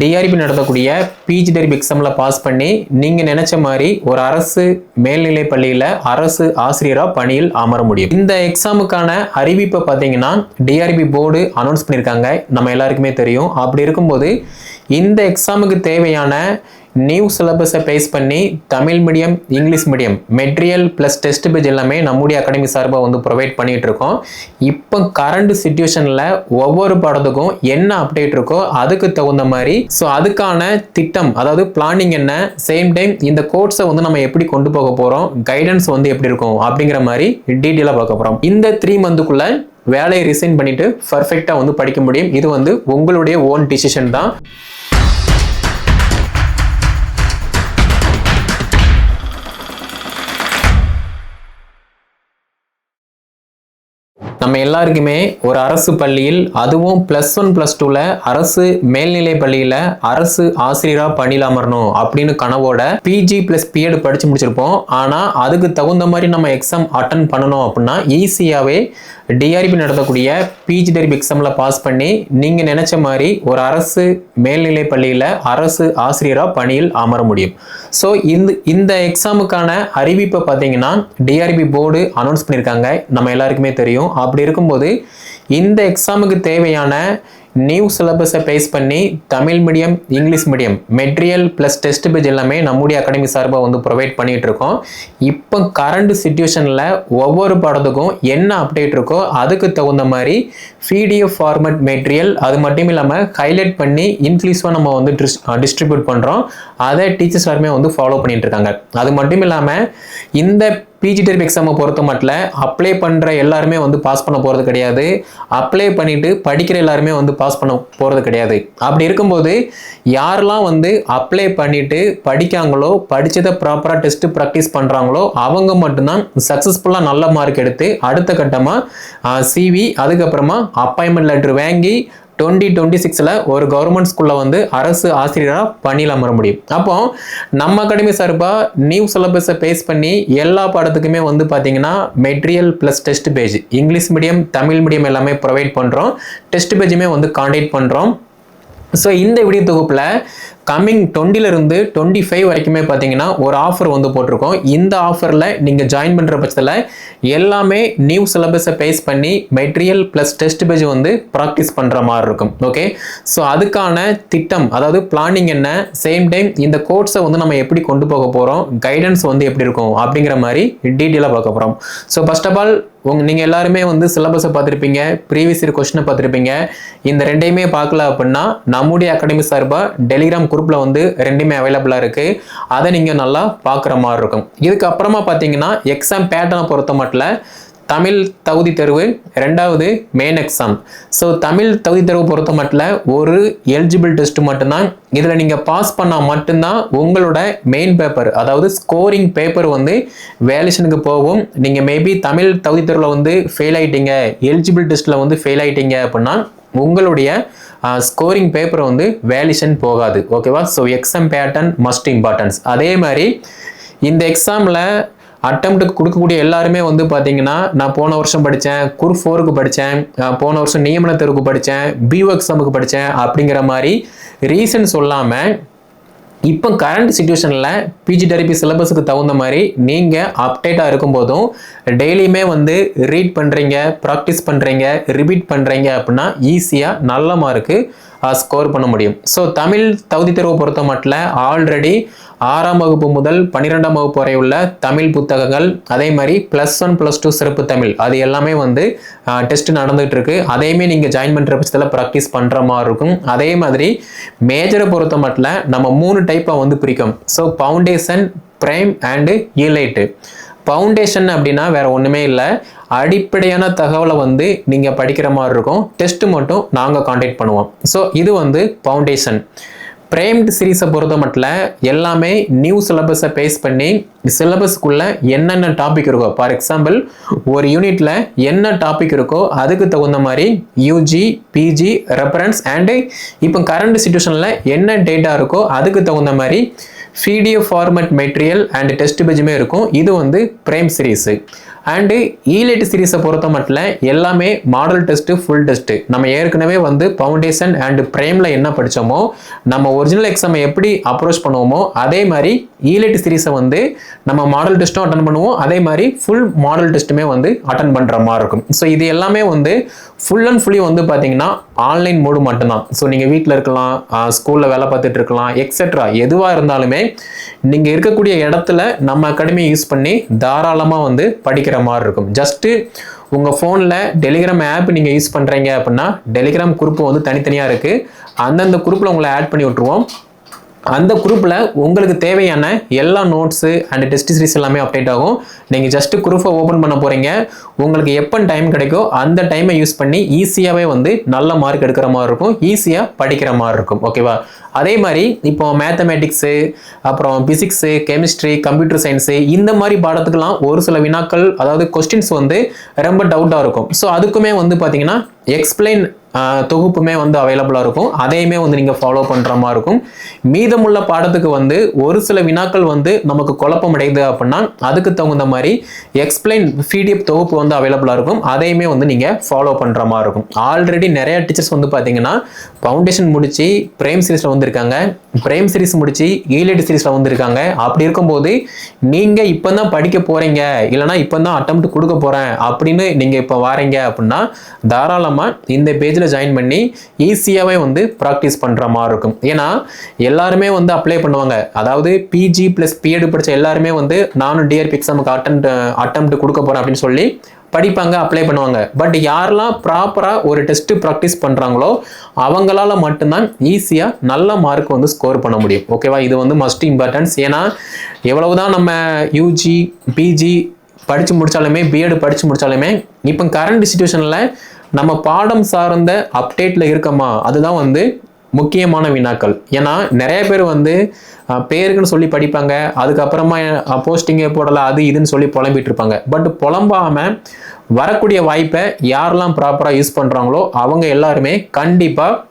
TRP நடத்தக்கூடிய PG TRB எக்ஸாமில் pass பண்ணி நீங்கள் நினைச்ச மாதிரி ஒரு அரசு மேல்நிலை பள்ளியில் அரசு ஆசிரியராக பணியில் அமர முடியும். இந்த எக்ஸாமுக்கான அறிவிப்பை பார்த்தீங்கன்னா டிஆர்பி போர்டு அனௌன்ஸ் பண்ணியிருக்காங்க. நம்ம எல்லாருக்குமே தெரியும். அப்படி இருக்கும்போது இந்த எக்ஸாமுக்கு தேவையான நியூ சிலபஸை பேஸ் பண்ணி Tamil medium English medium material plus test page எல்லாமே நம்முடைய அகாடமி சார்பாக வந்து ப்ரொவைட் பண்ணிகிட்டு இருக்கோம். இப்போ கரண்ட் சுச்சுவேஷனில் ஒவ்வொரு பாடத்துக்கும் என்ன அப்டேட் இருக்கோ அதுக்கு தகுந்த மாதிரி ஸோ அதுக்கான திட்டம் அதாவது பிளானிங் என்ன சேம் டைம் இந்த கோர்ஸை வந்து நம்ம எப்படி கொண்டு போக போகிறோம் கைடன்ஸ் வந்து எப்படி இருக்கும் அப்படிங்கிற மாதிரி டீட்டெயிலாக பார்க்க போகிறோம் இந்த த்ரீ மந்த்துக்குள்ளே வேலையை ரிசைன் பண்ணிட்டு பர்ஃபெக்டாக வந்து படிக்க முடியும். இது வந்து உங்களுடைய ஓன் டிசிஷன் தான். நம்ம எல்லாருக்குமே ஒரு அரசு பள்ளியில் அதுவும் ப்ளஸ் ஒன் ப்ளஸ் டூவில் அரசு மேல்நிலை பள்ளியில் அரசு ஆசிரியராக பணியில் அமரணும் அப்படின்னு கனவோட பிஜி ப்ளஸ் பிஎட் படித்து முடிச்சிருப்போம். ஆனால் அதுக்கு தகுந்த மாதிரி நம்ம எக்ஸாம் அட்டன் பண்ணணும் அப்படின்னா ஈஸியாகவே டிஆர்பி நடத்தக்கூடிய பிஜி டெரிபி எக்ஸாமில் பாஸ் பண்ணி நீங்கள் நினச்ச மாதிரி ஒரு அரசு மேல்நிலை பள்ளியில் அரசு ஆசிரியராக பணியில் அமர முடியும். ஸோ இந்த இந்த எக்ஸாமுக்கான அறிவிப்பை பார்த்தீங்கன்னா டிஆர்பி போர்டு அனௌன்ஸ் பண்ணியிருக்காங்க. நம்ம எல்லாருக்குமே தெரியும். அப்படி இருக்கும்போது இந்த எக்ஸாமுக்கு தேவையான நியூ சிலபஸை பேஸ் பண்ணி Tamil medium English medium material plus test page எல்லாமே நம்முடைய அகாடமி சார்பாக வந்து ப்ரொவைட் பண்ணிகிட்டு இருக்கோம். இப்போ கரண்ட் சுச்சுவேஷனில் ஒவ்வொரு படத்துக்கும் என்ன அப்டேட் இருக்கோ அதுக்கு தகுந்த மாதிரி பிடிஎஃப் ஃபார்மட் மெட்டீரியல் அது மட்டும் இல்லாமல் ஹைலைட் பண்ணி இன்க்ளீஸாக நம்ம வந்து டிஸ் டிஸ்ட்ரிபியூட் பண்ணுறோம் அதை டீச்சர்ஸ் எல்லாருமே வந்து ஃபாலோ பண்ணிகிட்டு இருக்காங்க. அது மட்டும் இல்லாமல் இந்த பிஜி டெர்ம் எக்ஸாமை பொறுத்த மட்டும் அப்ளை பண்ணுற எல்லாருமே வந்து பாஸ் பண்ண போகிறது கிடையாது. அப்ளை பண்ணிவிட்டு படிக்கிற எல்லாருமே வந்து பாஸ் பண்ண போகிறது கிடையாது. அப்படி இருக்கும்போது யாரெல்லாம் வந்து அப்ளை பண்ணிவிட்டு படிக்காங்களோ படித்ததை ப்ராப்பராக டெஸ்ட்டு ப்ராக்டிஸ் பண்ணுறாங்களோ அவங்க மட்டும்தான் சக்ஸஸ்ஃபுல்லாக நல்ல மார்க் எடுத்து அடுத்த கட்டமாக சிவி அதுக்கப்புறமா அப்பாயின்மெண்ட் லெட்ரு வாங்கி டுவெண்ட்டி டுவெண்ட்டி சிக்ஸில் ஒரு கவர்மெண்ட் ஸ்கூலில் வந்து அரசு ஆசிரியராக பணியில் அமர முடியும். அப்போ நம்ம அகாடமி சார்பாக நியூ சிலபஸை பேஸ் பண்ணி எல்லா பாடத்துக்குமே வந்து பார்த்தீங்கன்னா material plus test page English medium Tamil medium எல்லாமே ப்ரொவைட் பண்ணுறோம் டெஸ்ட் பேஜுமே வந்து காண்டாக்ட் பண்ணுறோம் ஸோ இந்த வீடியோ தொகுப்பில் கம்மிங் டுவெண்ட்டிலிருந்து டுவெண்ட்டி ஃபைவ் வரைக்குமே பார்த்தீங்கன்னா ஒரு ஆஃபர் வந்து போட்டிருக்கோம். இந்த ஆஃபரில் நீங்கள் ஜாயின் பண்ணுற பட்சத்தில் எல்லாமே நியூ சிலபஸை பேஸ் பண்ணி மெட்டீரியல் ப்ளஸ் டெஸ்ட் பேஜ் வந்து ப்ராக்டிஸ் பண்ணுற மாதிரி இருக்கும். ஓகே ஸோ அதுக்கான திட்டம் அதாவது பிளானிங் என்ன? சேம் டைம் இந்த கோர்ஸை வந்து நம்ம எப்படி கொண்டு போக போகிறோம் கைடன்ஸ் வந்து எப்படி இருக்கும்? அப்படிங்கிற மாதிரி டீட்டெயிலாக பார்க்க போகிறோம் ஸோ ஃபஸ்ட் ஆஃப் ஆல் உங்க நீங்கள் எல்லாருமே வந்து சிலபஸை பார்த்துருப்பீங்க ப்ரீவியஸ் இயர் கொஸ்டினை பார்த்துருப்பீங்க. இந்த ரெண்டையுமே பார்க்கல அப்படின்னா நம்முடைய அகாடமி சார்பாக டெலிகிராம் குரூப்பில் வந்து ரெண்டுமே அவைலபிளாக இருக்குது அதை நீங்கள் நல்லா பார்க்குற மாதிரி இருக்கும். இதுக்கப்புறமா பார்த்தீங்கன்னா எக்ஸாம் பேட்டர்னை பொறுத்த மட்டும் தமிழ் தகுதி தேர்வு ரெண்டாவது மெயின் எக்ஸாம் ஸோ தமிழ் தகுதி தேர்வு பொறுத்த மட்டும் ஒரு எலிஜிபிள் டெஸ்ட் மட்டும்தான். இதில் நீங்கள் பாஸ் பண்ணால் மட்டும்தான் உங்களோட மெயின் பேப்பர் அதாவது ஸ்கோரிங் பேப்பர் வந்து வேலேஷனுக்கு போகும். நீங்கள் மேபி தமிழ் தகுதி தேர்வில் வந்து ஃபெயில் ஆகிட்டீங்க எலிஜிபிள் டெஸ்ட்டில் வந்து ஃபெயில் ஆகிட்டீங்க அப்படின்னா உங்களுடைய ஸ்கோரிங் பேப்பர் வந்து வேலிஷன் போகாது ஓகேவா so exam pattern must importance அதே மாதிரி இந்த எக்ஸாமில் அட்டம்ப்ட்டுக்கு கொடுக்கக்கூடிய எல்லாருமே வந்து பார்த்தீங்கன்னா நான் போன வருஷம் படித்தேன் குரு ஃபோருக்கு படித்தேன் போன வருஷம் நியமன தேர்வுக்கு படித்தேன் பிஓ எக்ஸாமுக்கு படித்தேன் அப்படிங்கிற மாதிரி ரீசன் சொல்லாமல் இப்போ கரண்ட் சுச்சுவேஷனில் பிஜி தெரப்பி சிலபஸுக்கு தகுந்த மாதிரி நீங்கள் அப்டேட்டாக இருக்கும்போதும் டெய்லியுமே வந்து ரீட் பண்ணுறீங்க ப்ராக்டிஸ் பண்ணுறீங்க ரிப்பீட் பண்ணுறீங்க அப்படின்னா ஈஸியாக நல்ல மார்க்கு ஸ்கோர் பண்ண முடியும். ஸோ தமிழ் தகுதி தேர்வை பொறுத்த மட்டும் ஆல்ரெடி ஆறாம் வகுப்பு முதல் பன்னிரெண்டாம் வகுப்பு வரை உள்ள தமிழ் புத்தகங்கள் அதே மாதிரி ப்ளஸ் ஒன் ப்ளஸ் டூ சிறப்பு தமிழ். அது எல்லாமே வந்து டெஸ்ட் நடந்துகிட்டு இருக்கு. அதையுமே நீங்கள் ஜாயின் பண்ணுற பட்சத்தில் ப்ராக்டிஸ் பண்ணுற மாதிரி இருக்கும். அதே மாதிரி மேஜரை பொறுத்த மட்டும் நம்ம மூணு டைப்பாக வந்து பிரிக்கும். So foundation prime and elite foundation அப்படின்னா வேறு ஒன்றுமே இல்லை. அடிப்படையான தகவலை வந்து நீங்கள் படிக்கிற மாதிரி இருக்கும். டெஸ்ட்டு மட்டும் நாங்கள் காண்டாக்ட் பண்ணுவோம். ஸோ இது வந்து ஃபவுண்டேஷன் பிரேம்டு சீரீஸை பொறுத்த மட்டும் எல்லாமே நியூ சிலபஸை பேஸ் பண்ணி சிலபஸ்க்குள்ள என்னென்ன டாபிக் இருக்கோ ஃபார் எக்ஸாம்பிள் ஒரு யூனிட்ல என்ன டாபிக் இருக்கோ அதுக்கு தகுந்த மாதிரி யூஜி பிஜி ரெஃபரன்ஸ் அண்டு இப்போ கரண்ட் சுச்சுவேஷனில் என்ன டேட்டா இருக்கோ அதுக்கு தகுந்த மாதிரி PDF format material and test பேஜுமே இருக்கும். இது வந்து பிரேம் சீரீஸு அண்டு ஈலேட் சீரீஸை பொறுத்த மட்டும் எல்லாமே மாடல் டெஸ்ட்டு ஃபுல் டெஸ்ட்டு நம்ம ஏற்கனவே வந்து ஃபவுண்டேஷன் அண்டு ப்ரைமில் என்ன படித்தோமோ நம்ம ஒரிஜினல் எக்ஸாமை எப்படி அப்ரோச் பண்ணுவோமோ அதே மாதிரி ஈலேட் சீரீஸை வந்து நம்ம மாடல் டெஸ்ட்டும் அட்டன் பண்ணுவோம். அதே மாதிரி ஃபுல் மாடல் டெஸ்ட்டுமே வந்து அட்டன் பண்ணுற மாதிரி இருக்கும். ஸோ இது எல்லாமே வந்து ஃபுல் அண்ட் ஃபுல்லி வந்து பார்த்தீங்கன்னா ஆன்லைன் மோடு மட்டும்தான். ஸோ நீங்கள் வீட்டில் இருக்கலாம் ஸ்கூலில் வேலை பார்த்துட்டு இருக்கலாம் எக்ஸெட்ரா எதுவாக இருந்தாலுமே நீங்கள் இருக்கக்கூடிய இடத்துல நம்ம அகாடமி யூஸ் பண்ணி தாராளமாக வந்து படிக்கிற மாதிரி இருக்கும். ஜஸ்ட்டு உங்கள் ஃபோனில் டெலிகிராம் ஆப் நீங்கள் யூஸ் பண்ணுறீங்க அப்படின்னா டெலிகிராம் குரூப் வந்து தனித்தனியாக இருக்குது அந்தந்த குரூப்பில் உங்களை ஆட் பண்ணி விட்ருவோம் அந்த குரூப்பில் உங்களுக்கு தேவையான எல்லா நோட்ஸு அண்ட் டெஸ்ட் சீரிஸ் எல்லாமே அப்டேட் ஆகும். நீங்கள் ஜஸ்ட்டு குரூப்பை ஓப்பன் பண்ண போகிறீங்க உங்களுக்கு எப்போ டைம் கிடைக்கோ அந்த டைமை யூஸ் பண்ணி ஈஸியாகவே வந்து நல்ல மார்க் எடுக்கிற மாதிரி இருக்கும். ஈஸியாக படிக்கிற மாதிரி இருக்கும். ஓகேவா அதே மாதிரி இப்போ மேத்தமேட்டிக்ஸு அப்புறம் பிசிக்ஸு கெமிஸ்ட்ரி கம்ப்யூட்டர் சயின்ஸு இந்த மாதிரி பாடத்துக்கெல்லாம் ஒரு சில வினாக்கள் அதாவது கொஸ்டின்ஸ் வந்து ரொம்ப டவுட்டாக இருக்கும். ஸோ அதுக்குமே வந்து பார்த்தீங்கன்னா எக்ஸ்பிளைன் தொகுப்புமே வந்து அவைலபிளாக இருக்கும். அதையுமே வந்து நீங்கள் ஃபாலோ பண்ணுற மாதிரி இருக்கும். மீதமுள்ள பாடத்துக்கு வந்து ஒரு சில வினாக்கள் வந்து நமக்கு குழப்பம் அடையுது அப்படின்னா அதுக்கு தகுந்த மாதிரி எக்ஸ்பிளைன் பிடிஎஃப் தொகுப்பு வந்து அவைலபிளாக இருக்கும். அதையுமே வந்து நீங்கள் ஃபாலோ பண்ணுற மாதிரி இருக்கும். ஆல்ரெடி நிறைய டீச்சர்ஸ் வந்து பார்த்தீங்கன்னா ஃபவுண்டேஷன் முடித்து பிரேம் சீரீஸில் வந்திருக்காங்க. பிரேம் சீரீஸ் முடித்து ஈலேட் சீரீஸில் வந்திருக்காங்க. அப்படி இருக்கும்போது நீங்கள் இப்போ தான் படிக்க போகிறீங்க இல்லைனா இப்போ தான் அட்டம் கொடுக்க போகிறேன் அப்படின்னு நீங்கள் இப்போ வாரீங்க அப்படின்னா தாராளமாக இந்த இதில் ஜாயின் பண்ணி ஈஸியாகவே வந்து ப்ராக்டிஸ் பண்ணுற மாதிரி இருக்கும். ஏன்னா எல்லாருமே வந்து அப்ளை பண்ணுவாங்க. அதாவது பிஜி ப்ளஸ் பிஎட் படித்த எல்லாருமே வந்து நானும் டிஆர்பி எக்ஸாமுக்கு அட்டம் அட்டம் கொடுக்க போகிறேன் அப்படின்னு சொல்லி படிப்பாங்க அப்ளை பண்ணுவாங்க. பட் யாரெல்லாம் ப்ராப்பராக ஒரு டெஸ்ட்டு ப்ராக்டிஸ் பண்ணுறாங்களோ அவங்களால மட்டும்தான் ஈஸியாக நல்ல மார்க் வந்து ஸ்கோர் பண்ண முடியும். ஓகேவா இது வந்து மஸ்ட் இம்பார்ட்டன்ஸ் ஏன்னா எவ்வளவுதான் நம்ம யூஜி பிஜி படித்து முடித்தாலுமே பிஎட் படித்து முடித்தாலுமே இப்போ கரண்ட் சுச்சுவேஷனில் நம்ம பாடம் சார்ந்த அப்டேட்டில் இருக்கோமா? அதுதான் வந்து முக்கியமான வினாக்கள். ஏன்னா நிறைய பேர் வந்து பேருக்குன்னு சொல்லி படிப்பாங்க. அதுக்கப்புறமா போஸ்டிங்கே போடலாம் அது இதுன்னு சொல்லி புலம்பிட்டு இருப்பாங்க பட் புலம்பாம வரக்கூடிய வாய்ப்பை யாரெல்லாம் ப்ராப்பராக யூஸ் பண்ணுறாங்களோ அவங்க எல்லாருமே கண்டிப்பாக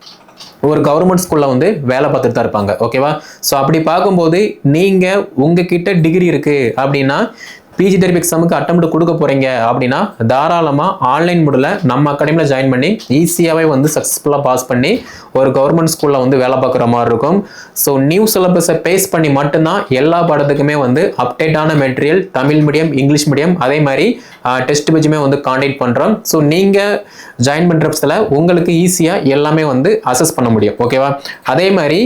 ஒரு கவர்மெண்ட் ஸ்கூலில் வந்து வேலை பார்த்துட்டு தான் இருப்பாங்க. ஓகேவா ஸோ அப்படி பார்க்கும்போது நீங்கள் உங்ககிட்ட டிகிரி இருக்குது அப்படின்னா பிஜி தெரபி எக்ஸாமுக்கு அட்டம் கொடுக்க போகிறீங்க அப்படின்னா தாராளமாக ஆன்லைன் முறையில் நம்ம அகாடமியில் ஜாயின் பண்ணி ஈஸியாகவே வந்து சக்ஸஸ்ஃபுல்லாக பாஸ் பண்ணி ஒரு கவர்மெண்ட் ஸ்கூலில் வந்து வேலை பார்க்குற மாதிரி இருக்கும். ஸோ நியூ சிலபஸை பேஸ் பண்ணி மட்டும்தான் எல்லா பாடத்துக்குமே வந்து அப்டேட்டான material Tamil medium English medium அதே மாதிரி டெஸ்ட் பேஜுமே வந்து காண்டாக்ட் பண்ணுறோம் ஸோ நீங்கள் ஜாயின் பண்ணுறப்பத்தில் உங்களுக்கு ஈஸியாக எல்லாமே வந்து அசஸ் பண்ண முடியும். ஓகேவா அதே மாதிரி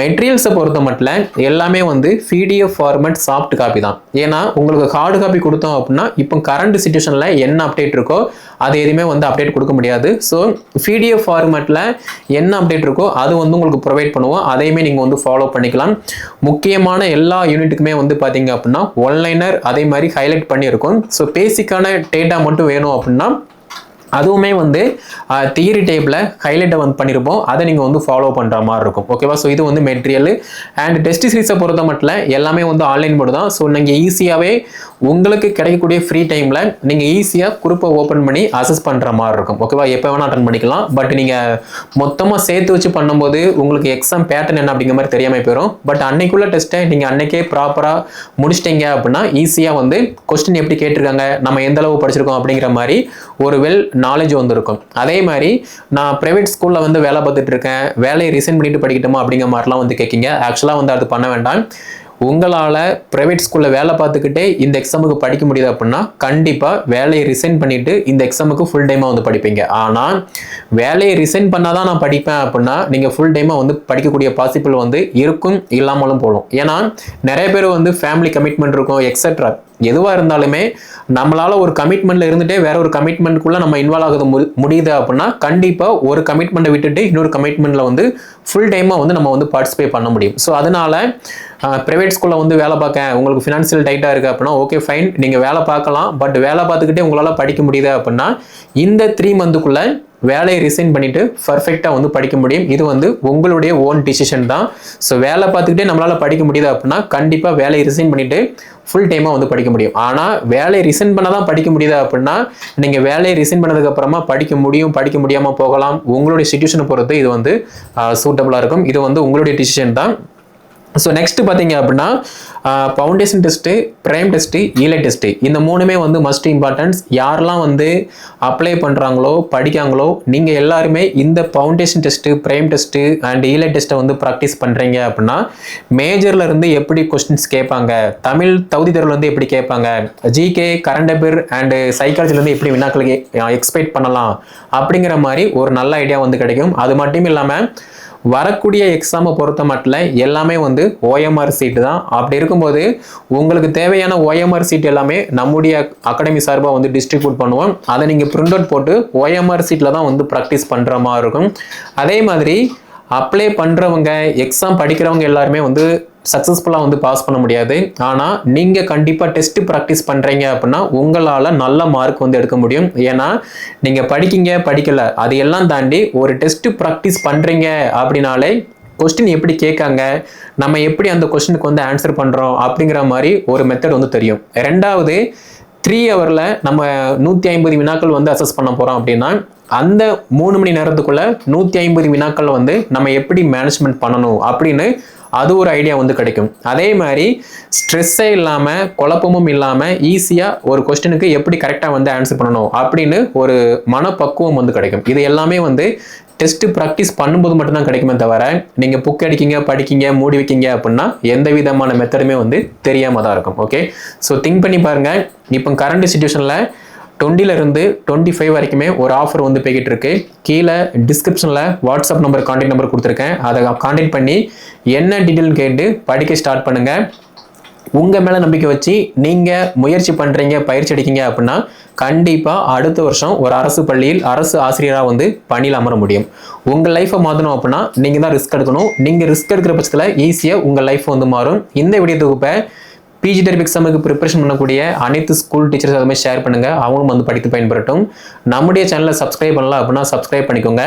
மெட்டீரியல்ஸை பொறுத்த மட்டும் எல்லாமே வந்து பிடிஎஃப் ஃபார்மேட் சாஃப்ட் காப்பி தான். ஏன்னா உங்களுக்கு ஹார்டு காப்பி கொடுத்தோம் அப்படின்னா இப்போ கரண்ட் சுச்சுவேஷனில் என்ன அப்டேட் இருக்கோ அது எதுவுமே வந்து அப்டேட் கொடுக்க முடியாது. ஸோ பிடிஎஃப் ஃபார்மேட்டில் என்ன அப்டேட் இருக்கோ அது வந்து உங்களுக்கு ப்ரொவைட் பண்ணுவோம். அதையுமே நீங்கள் வந்து ஃபாலோ பண்ணிக்கலாம். முக்கியமான எல்லா யூனிட்டுக்குமே வந்து பார்த்தீங்க அப்படின்னா ஒன்லைனர் அதே மாதிரி ஹைலைட் பண்ணியிருக்கோம். ஸோ பேசிக்கான டேட்டா மட்டும் வேணும் அப்படின்னா அதுவுமே வந்து தியரி டைப்பில் ஹைலைட்டை வந்து பண்ணியிருப்போம் அதை நீங்கள் வந்து ஃபாலோ பண்ணுற மாதிரி இருக்கும். ஓகேவா ஸோ இது வந்து மெட்டீரியல் அண்ட் டெஸ்ட் சீரிஸை பொறுத்த மட்டும் எல்லாமே வந்து ஆன்லைன் மோடு தான். ஸோ நீங்கள் ஈஸியாகவே உங்களுக்கு கிடைக்கக்கூடிய ஃப்ரீ டைமில் நீங்கள் ஈஸியாக குரூப்பை ஓப்பன் பண்ணி அசஸ் பண்ணுற மாதிரி இருக்கும். ஓகேவா எப்போ வேணால் அட்டன் பண்ணிக்கலாம். பட் நீங்கள் மொத்தமாக சேர்த்து வச்சு பண்ணும்போது உங்களுக்கு எக்ஸாம் பேட்டர்ன் என்ன அப்படிங்கிற மாதிரி தெரியாமல் போயிடும் பட் அன்னைக்குள்ள டெஸ்ட்டை நீங்கள் அன்னைக்கே ப்ராப்பராக முடிச்சிட்டிங்க அப்படின்னா ஈஸியாக வந்து கொஸ்டின் எப்படி கேட்டிருக்காங்க நம்ம எந்த அளவு படிச்சிருக்கோம் அப்படிங்கிற மாதிரி ஒரு வெல் நாலேஜ் வந்திருக்கும். அதே மாதிரி நான் ப்ரைவேட் ஸ்கூலில் வந்து வேலை பார்த்துட்டு இருக்கேன் வேலையை ரிசைன் பண்ணிட்டு படிக்கட்டுமா அப்படிங்கிற மாதிரிலாம் வந்து கேட்கீங்க. ஆக்சுவலாக வந்து அது பண்ண வேண்டாம். உங்களால் ப்ரைவேட் ஸ்கூலில் வேலை பார்த்துக்கிட்டே இந்த எக்ஸாமுக்கு படிக்க முடியுது அப்படின்னா கண்டிப்பாக வேலையை ரிசைன் பண்ணிவிட்டு இந்த எக்ஸாமுக்கு ஃபுல் டைமாக வந்து படிப்பீங்க. ஆனால் வேலையை ரிசைன் பண்ணால் தான் நான் படிப்பேன் அப்படின்னா நீங்கள் ஃபுல் டைமாக வந்து படிக்கக்கூடிய பாசிபிள் வந்து இருக்கும் இல்லாமலும் போகலாம். ஏன்னா நிறைய பேர் வந்து ஃபேமிலி கமிட்மெண்ட் இருக்கும் எக்ஸெட்ரா எதுவாக இருந்தாலுமே நம்மளால் ஒரு கமிட்மெண்ட்டில் இருந்துகிட்டே வேற ஒரு கமிட்மெண்ட்குள்ள நம்ம இன்வால்வ் ஆகுது மு- முடியுது அப்படின்னா கண்டிப்பாக ஒரு கமிட்மெண்ட்டை விட்டுட்டு இன்னொரு கமிட்மெண்ட்டில் வந்து ஃபுல் டைமாக வந்து நம்ம வந்து பார்ட்டிசிபேட் பண்ண முடியும். ஸோ அதனால் ப்ரைவேட் ஸ்கூலில் வந்து வேலை பார்க்க உங்களுக்கு ஃபினான்ஷியல் டைட்டாக இருக்குது அப்படின்னா ஓகே ஃபைன் நீங்கள் வேலை பார்க்கலாம். பட் வேலை பார்த்துக்கிட்டே உங்களால் படிக்க முடியுது அப்படின்னா இந்த த்ரீ மந்த்துக்குள்ளே வேலையை ரிசைன் பண்ணிவிட்டு பர்ஃபெக்டாக வந்து படிக்க முடியும். இது வந்து உங்களுடைய ஓன் டிசிஷன் தான். ஸோ வேலை பார்த்துக்கிட்டே நம்மளால் படிக்க முடியுது அப்படின்னா கண்டிப்பாக வேலையை ரிசைன் பண்ணிவிட்டு ஃபுல் டைமாக வந்து படிக்க முடியும். ஆனால் வேலையை ரிசைன் பண்ண தான் படிக்க முடியுது அப்படின்னா நீங்கள் வேலையை ரிசைன் பண்ணதுக்கப்புறமா படிக்க முடியும் படிக்க முடியாமல் போகலாம். உங்களுடைய சுச்சுவேஷனை பொறுத்து இது வந்து சூட்டபுளாக இருக்கும். இது வந்து உங்களுடைய டிசிஷன் தான். ஸோ நெக்ஸ்ட் பார்த்தீங்க அப்படின்னா foundation test prime test elite test இந்த மூணுமே வந்து மஸ்ட் இம்பார்ட்டன்ஸ் யாரெல்லாம் வந்து அப்ளை பண்ணுறாங்களோ படிக்காங்களோ நீங்கள் எல்லாருமே இந்த foundation test prime test and elite டெஸ்ட்டை வந்து ப்ராக்டிஸ் பண்ணுறீங்க அப்படின்னா மேஜர்ல இருந்து எப்படி கொஸ்டின்ஸ் கேட்பாங்க? தமிழ் தகுதி தேர்வுல வந்து எப்படி கேட்பாங்க? ஜிகே கரண்ட் அஃபேர் அண்டு சைக்காலஜிலேருந்து எப்படி வினாக்கள் எக்ஸ்பெக்ட் பண்ணலாம்? அப்படிங்கிற மாதிரி ஒரு நல்ல ஐடியா வந்து கிடைக்கும். அது மட்டும் இல்லாமல் வரக்கூடிய எக்ஸாமை பொறுத்த மட்டும் எல்லாமே வந்து ஓஎம்ஆர் சீட்டு தான். அப்படி இருக்கும்போது உங்களுக்கு தேவையான ஓஎம்ஆர் சீட் எல்லாமே நம்முடைய அகாடமி சார்பாக வந்து டிஸ்ட்ரிபியூட் பண்ணுவோம். அதை நீங்கள் பிரிண்ட் அவுட் போட்டு ஓஎம்ஆர் சீட்டில் தான் வந்து ப்ராக்டிஸ் பண்ணுற மாதிரி இருக்கும். அதே மாதிரி அப்ளை பண்ணுறவங்க எக்ஸாம் படிக்கிறவங்க எல்லாருமே வந்து சக்ஸஸ்ஃபுல்லாக வந்து பாஸ் பண்ண முடியாது. ஆனால் நீங்கள் கண்டிப்பாக டெஸ்ட் ப்ராக்டிஸ் பண்ணுறீங்க அப்படின்னா உங்களால் நல்ல மார்க் வந்து எடுக்க முடியும். ஏன்னா நீங்கள் படிக்கிங்க படிக்கலை. அது எல்லாம் தாண்டி ஒரு டெஸ்ட் ப்ராக்டிஸ் பண்ணுறீங்க அப்படின்னாலே கொஸ்டின் எப்படி கேட்காங்க? நம்ம எப்படி அந்த கொஸ்டினுக்கு வந்து ஆன்சர் பண்ணுறோம் அப்படிங்கிற மாதிரி ஒரு மெத்தட் வந்து தெரியும். ரெண்டாவது த்ரீ ஹவரில் நம்ம நூற்றி ஐம்பது வினாக்கள் வந்து அசஸ் பண்ண போகிறோம் அப்படின்னா அந்த மூணு மணி நேரத்துக்குள்ள நூற்றி ஐம்பது வினாக்கள் வந்து நம்ம எப்படி மேனேஜ்மெண்ட் பண்ணணும் அப்படின்னு அது ஒரு ஐடியா வந்து கிடைக்கும். அதே மாதிரி ஸ்ட்ரெஸ்ஸே இல்லாமல் குழப்பமும் இல்லாமல் ஈஸியாக ஒரு கொஸ்டினுக்கு எப்படி கரெக்டாக வந்து ஆன்சர் பண்ணணும் அப்படின்னு ஒரு மனப்பக்குவம் வந்து கிடைக்கும். இது எல்லாமே வந்து டெஸ்ட் ப்ராக்டிஸ் பண்ணும்போது மட்டும்தான் கிடைக்குமே தவிர நீங்கள் புக் அடிக்கீங்க படிக்கீங்க மூடி வைக்கீங்க அப்படின்னா எந்த விதமான மெத்தடுமே வந்து தெரியாமல் தான் இருக்கும் ஓகே ஸோ திங்க் பண்ணி பாருங்கள் இப்போ கரண்ட் சுச்சுவேஷனில் டுவெண்ட்டிலேருந்து டுவெண்ட்டி ஃபைவ் வரைக்குமே ஒரு ஆஃபர் வந்து போய்கிட்டு இருக்கு. கீழே டிஸ்கிரிப்ஷனில் வாட்ஸ்அப் நம்பர் கான்டாக்ட் நம்பர் கொடுத்துருக்கேன். அதை கான்டாக்ட் பண்ணி என்ன டீட்டெயில் கேட்டு படிக்க ஸ்டார்ட் பண்ணுங்கள் உங்கள் மேலே நம்பிக்கை வச்சு நீங்கள் முயற்சி பண்ணுறீங்க பயிற்சி அடிக்கீங்க அப்படின்னா கண்டிப்பாக அடுத்த வருஷம் ஒரு அரசு பள்ளியில் அரசு ஆசிரியராக வந்து பணியில் அமர முடியும். உங்கள் லைஃப்பை மாற்றணும் அப்படின்னா நீங்கள் தான் ரிஸ்க் எடுக்கணும். நீங்கள் ரிஸ்க் எடுக்கிற பட்சத்தில் ஈஸியாக உங்கள் லைஃப் வந்து மாறும். இந்த வீடியோ தொகுப்பை பிஜி டெரிப் எக்ஸாமுக்கு ப்ரிப்பரேஷன் பண்ணக்கூடிய அனைத்து ஸ்கூல் டீச்சர்ஸ் அதுமாதிரி ஷேர் பண்ணுங்கள் அவங்களும் வந்து படித்து பயன்பெறட்டும். நம்முடைய சேனலை சப்ஸ்கிரைப் பண்ணலாம் அப்படின்னா சப்ஸ்கிரைப் பண்ணிக்கோங்க.